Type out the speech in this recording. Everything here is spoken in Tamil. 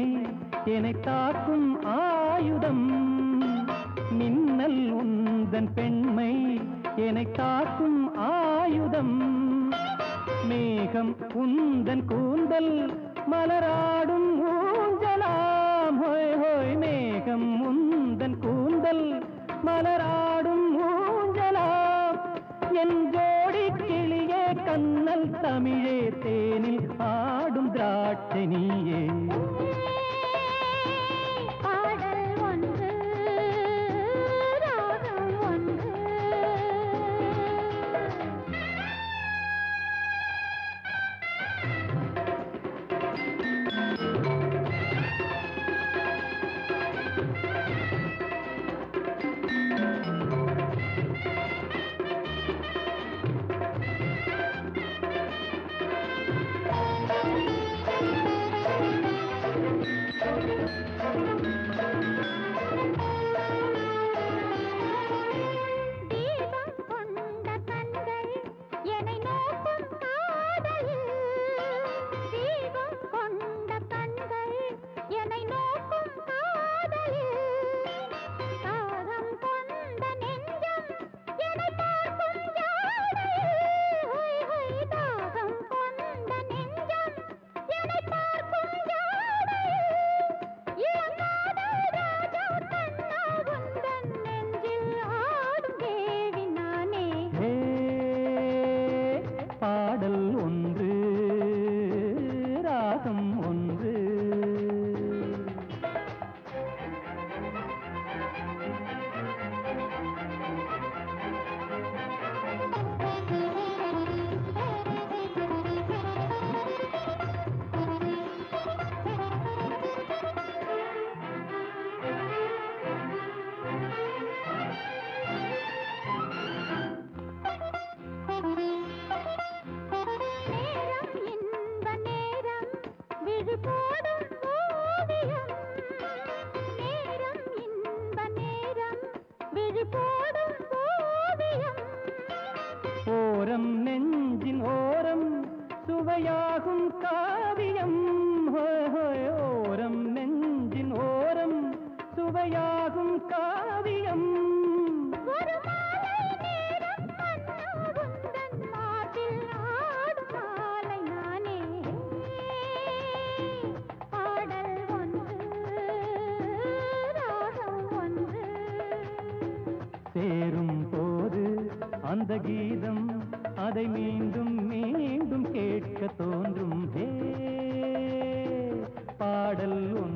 உண்மை என்னை தாக்கும் ஆயுதம். மின்னல் உந்தன் பெண்மை என்னை தாக்கும் ஆயுதம். மேகம் உந்தன் கூந்தல் மலராடும் ஊஞ்சலாம். ஹோய் ஹோய் மேகம் உந்தன் கூந்தல் மலரா தமிழே தேனில் ஆடும் திராட்சை காவியம். ஓரம் நெஞ்சின் ஓரம். சுவையாகும் காவியம். சேரும் போது அந்த கீதம் அதை மீண்டும் மீண்டும் கேட்க தோன்றும். பாடல்